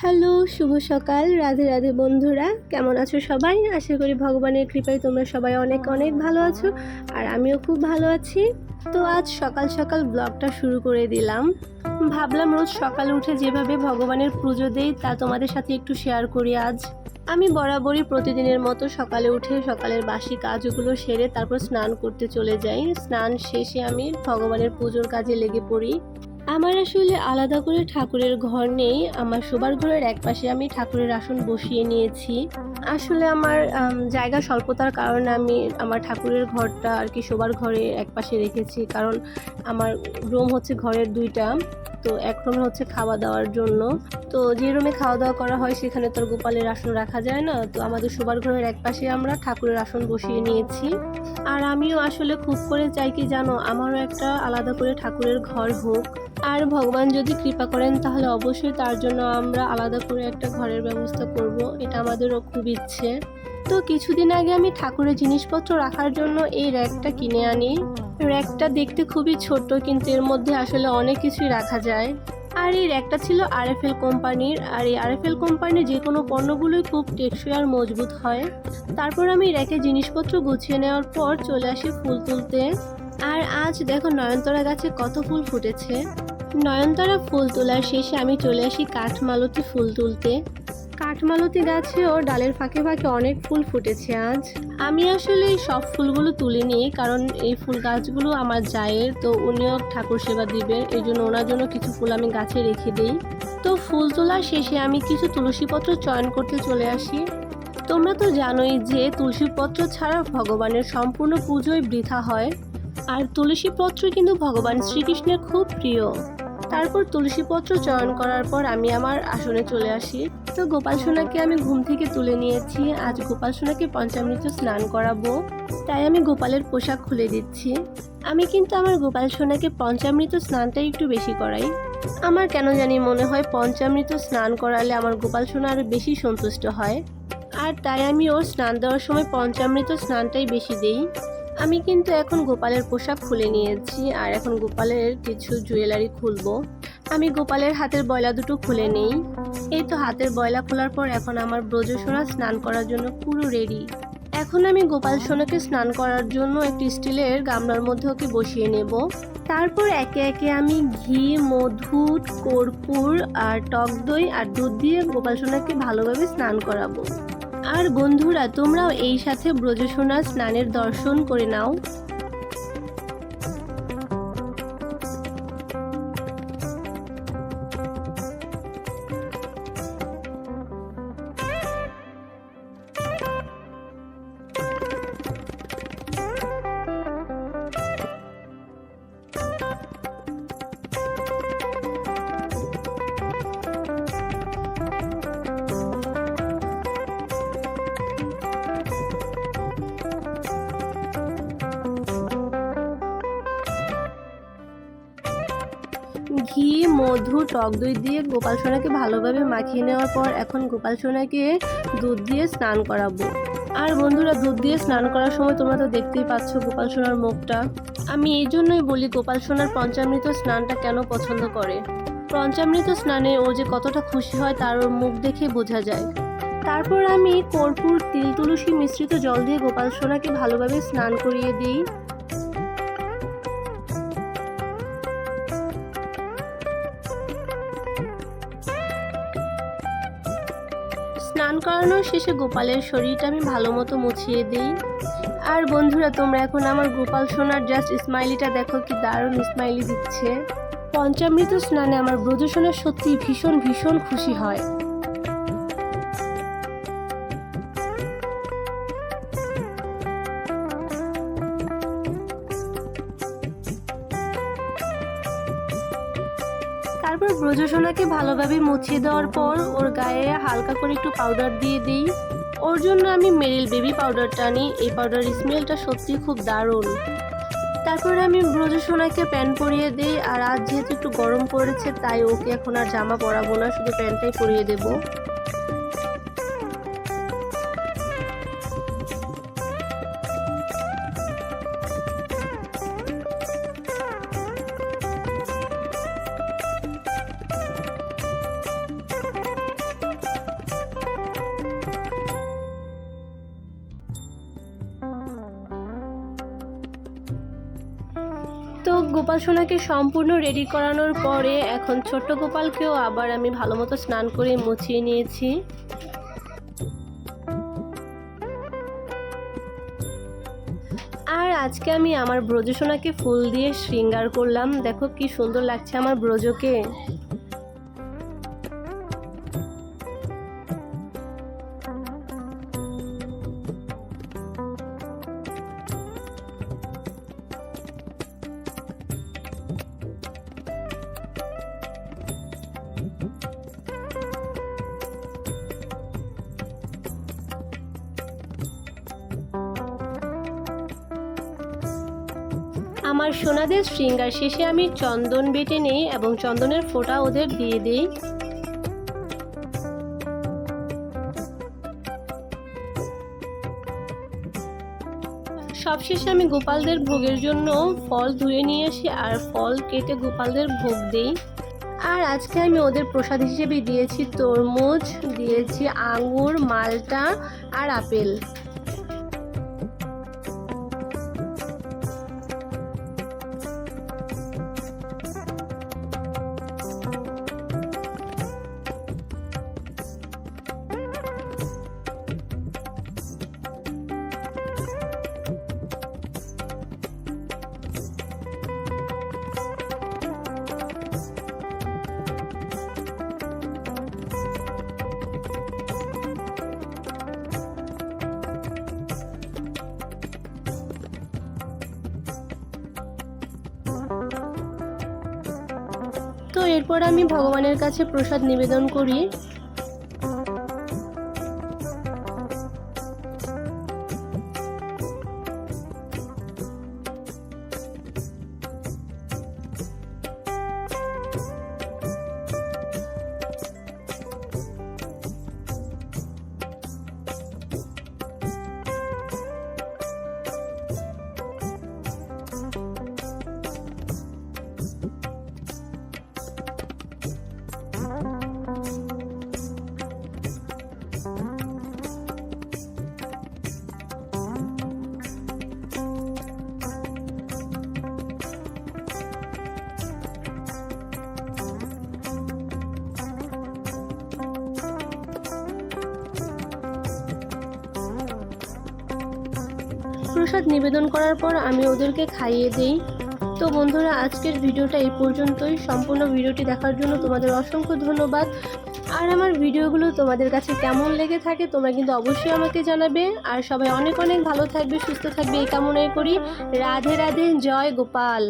Hello, শুভ সকাল। রাধে রাধে বন্ধুরা, কেমন আছো সবাই? আশা করি ভগবানের কৃপায় তোমরা সবাই অনেক অনেক ভালো আছো আর আমিও খুব ভালো আছি। তো আজ সকাল সকাল ব্লগটা শুরু করে দিলাম। ভাবলাম রোজ সকালে উঠে যেভাবে ভগবানের পুজো দেই, তা তোমাদের সাথে একটু শেয়ার করি আজ। আমি বরাবরই প্রতিদিনের মতো সকালে উঠে সকালের বাসি কাজগুলো সেরে তারপর স্নান করতে চলে যাই। স্নান শেষে আমি ভগবানের পুজোর কাজে লেগে পড়ি। আমার আসলে আলাদা করে ঠাকুরের ঘর নেই। আমার শোবার ঘরের এক পাশে আমি ঠাকুরের আসন বসিয়ে নিয়েছি। আসলে আমার জায়গা স্বল্পতার কারণে আমি আমার ঠাকুরের ঘরটা আর কি শোবার ঘরে এক পাশে রেখেছি। কারণ আমার রুম হচ্ছে ঘরের দুইটা। তো এক রুমে হচ্ছে খাওয়া দাওয়ার জন্য। তো যে রুমে খাওয়া দাওয়া করা হয়, সেখানে তোর গোপালের আসন রাখা যায় না। তো আমাদের শোবার ঘরের এক পাশে আমরা ঠাকুরের আসন বসিয়ে নিয়েছি। আর আমিও আসলে খুব করে চাই কি জানো, আমারও একটা আলাদা করে ঠাকুরের ঘর হোক। আর ভগবান যদি কৃপা করেন, তাহলে অবশ্যই তার জন্য আমরা আলাদা করে একটা ঘরের ব্যবস্থা করব। এটা আমাদেরও খুব ইচ্ছে। তো কিছুদিন আগে আমি ঠাকুরের জিনিসপত্র রাখার জন্য এই র্যাকটা কিনে আনি। র্যাকটা দেখতে খুবই ছোট কিন্তু এর মধ্যে আসলে অনেক কিছুই রাখা যায়। আর এই র্যাকটা ছিল আরএফএল কোম্পানির, আর এই আরএফএল কোম্পানির যে কোনো পণ্যগুলোই খুব টেকসই আর মজবুত হয়। তারপর আমি র্যাকে জিনিসপত্র গুছিয়ে নেওয়ার পর চলে আসি ফুল তুলতে। আর আজ দেখো নয়নতরা গাছে কত ফুল ফুটেছে। নয়নতারা ফুল তোলার শেষে আমি চলে আসি কাঠমালতি ফুল তুলতে। কাঠমালতি গাছেও ডালের ফাঁকে ফাঁকে অনেক ফুল ফুটেছে আজ। আমি আসলে এই সব ফুলগুলো তুলিনি, কারণ এই ফুল গাছগুলো আমার জায়ের, তো উনিও ঠাকুর সেবা দিবে, এই জন্য ওনার জন্য কিছু ফুল আমি গাছে রেখে দিই। তো ফুল তোলার শেষে আমি কিছু তুলসীপত্র চয়ন করতে চলে আসি। তোমরা তো জানোই যে তুলসীপত্র ছাড়া ভগবানের সম্পূর্ণ পুজোই বৃথা হয়, আর তুলসীপত্র কিন্তু ভগবান শ্রীকৃষ্ণের খুব প্রিয়। তারপর তুলসীপত্র চয়ন করার পর আমি আমার আসনে চলে আসি। তো গোপাল সোনাকে আমি ঘুম থেকে তুলে নিয়েছি। আজ গোপাল সোনাকে পঞ্চামৃত স্নান করাবো। তাই আমি গোপালের পোশাক খুলে দিচ্ছি। আমি কিন্তু আমার গোপাল সোনাকে পঞ্চামৃত স্নানটা একটু বেশি করাই। আমার কেন জানি মনে হয় পঞ্চামৃত স্নান করালে আমার গোপাল সোনা আরও বেশি সন্তুষ্ট হয়। আর তাই আমি ওর স্নান দেওয়ার সময় পঞ্চামৃত স্নানটাই বেশি দেই। আমি কিন্তু এখন গোপালের পোশাক খুলে নিয়েছি আর এখন গোপালের কিছু জুয়েলারি খুলবো। আমি গোপালের হাতের বয়লা দুটো খুলে নেই। এই তো হাতের বয়লা খোলার পর এখন আমার ব্রজসোনা স্নান করার জন্য পুরো রেডি। এখন আমি গোপাল সোনাকে স্নান করার জন্য একটি স্টিলের গামলার মধ্যে ওকে বসিয়ে নেব। তারপর একে একে আমি ঘি মধু কর্পূর আর টক দই আর দুধ দিয়ে গোপাল সোনাকে ভালোভাবে স্নান করাবো। আর বন্ধুরা তোমরাও এই সাথে ব্রজসোনা স্নানের দর্শন করে নাও। ঘি, মধু, টক দই দিয়ে গোপাল সোনাকে ভালোভাবে মাখিয়ে নেওয়ার পর এখন গোপাল সোনাকে দুধ দিয়ে স্নান করাবো। আর বন্ধুরা, দুধ দিয়ে স্নান করার সময় তোমরা তো দেখতেই পাচ্ছ গোপাল সোনার মুখটা। আমি এই জন্যই বলি, গোপাল সোনার পঞ্চামৃত স্নানটা কেন পছন্দ করে? পঞ্চামৃত স্নানে ও যে কতটা খুশি হয় তার মুখ দেখে বোঝা যায়। তারপর আমি কর্পূর, তিল, তুলসী মিশ্রিত জল দিয়ে গোপাল সোনাকে ভালোভাবে স্নান করিয়ে দিই। স্নান করানোর শেষে গোপালের শরীরটা আমি ভালো মতো মুছিয়ে দিই। আর বন্ধুরা, তোমরা এখন আমার গোপাল সোনার জাস্ট স্মাইলিটা দেখো কি দারুণ স্মাইলি দিচ্ছে। পঞ্চামৃত স্নানে আমার ব্রজ সোনা সত্যি ভীষণ ভীষণ খুশি হয়। তারপর ব্রজসোনাকে ভালোভাবে মুছিয়ে দেওয়ার পর ওর গায়ে হালকা করে একটু পাউডার দিয়ে দিই। ওর জন্য আমি মেরিল বেবি পাউডারটা আনি। এই পাউডার স্মেলটা সত্যি খুব দারুণ। তারপরে আমি ব্রজসোনাকে প্যান্ট পরিয়ে দিই। আর আজ যেহেতু একটু গরম পড়েছে, তাই ওকে এখন আর জামা পরাবো না, শুধু প্যান্টটাই পরিয়ে দেবো। গোপাল সোনাকে সম্পূর্ণ রেডি করানোর পরে এখন ছোট্ট গোপালকেও আবার আমি ভালো মতো স্নান করে মুছিয়ে নিয়েছি। আর আজকে আমি আমার ব্রজ সোনাকে ফুল দিয়ে শৃঙ্গার করলাম। দেখো কি সুন্দর লাগছে আমার ব্রজকে। আমার সোনাদের শৃঙ্গার শেষে আমি চন্দন বেটে নেই এবং চন্দনের ফোঁটা ওদের দিয়ে দিই। সবশেষে আমি গোপালদের ভোগের জন্য ফল ধুয়ে নিয়ে আসি আর ফল কেটে গোপালদের ভোগ দিই। আর আজকে আমি ওদের প্রসাদ হিসেবে দিয়েছি তরমুজ, দিয়েছি আঙুর, মালটা আর আপেল। এরপর আমি ভগবানের কাছে প্রসাদ নিবেদন করি। প্রসাদ নিবেদন করার পর আমি ওদেরকে খাইয়ে দিই। তো বন্ধুরা, আজকের ভিডিওটা এই পর্যন্তই। সম্পূর্ণ ভিডিওটি দেখার জন্য তোমাদের অসংখ্য ধন্যবাদ। আর আমার ভিডিওগুলো তোমাদের কাছে কেমন লেগে থাকে তোমরা কিন্তু অবশ্যই আমাকে জানাবে। আর সবাই অনেক অনেক ভালো থাকবে, সুস্থ থাকবে, এই কামনাই করি। রাধে রাধে, জয় গোপাল।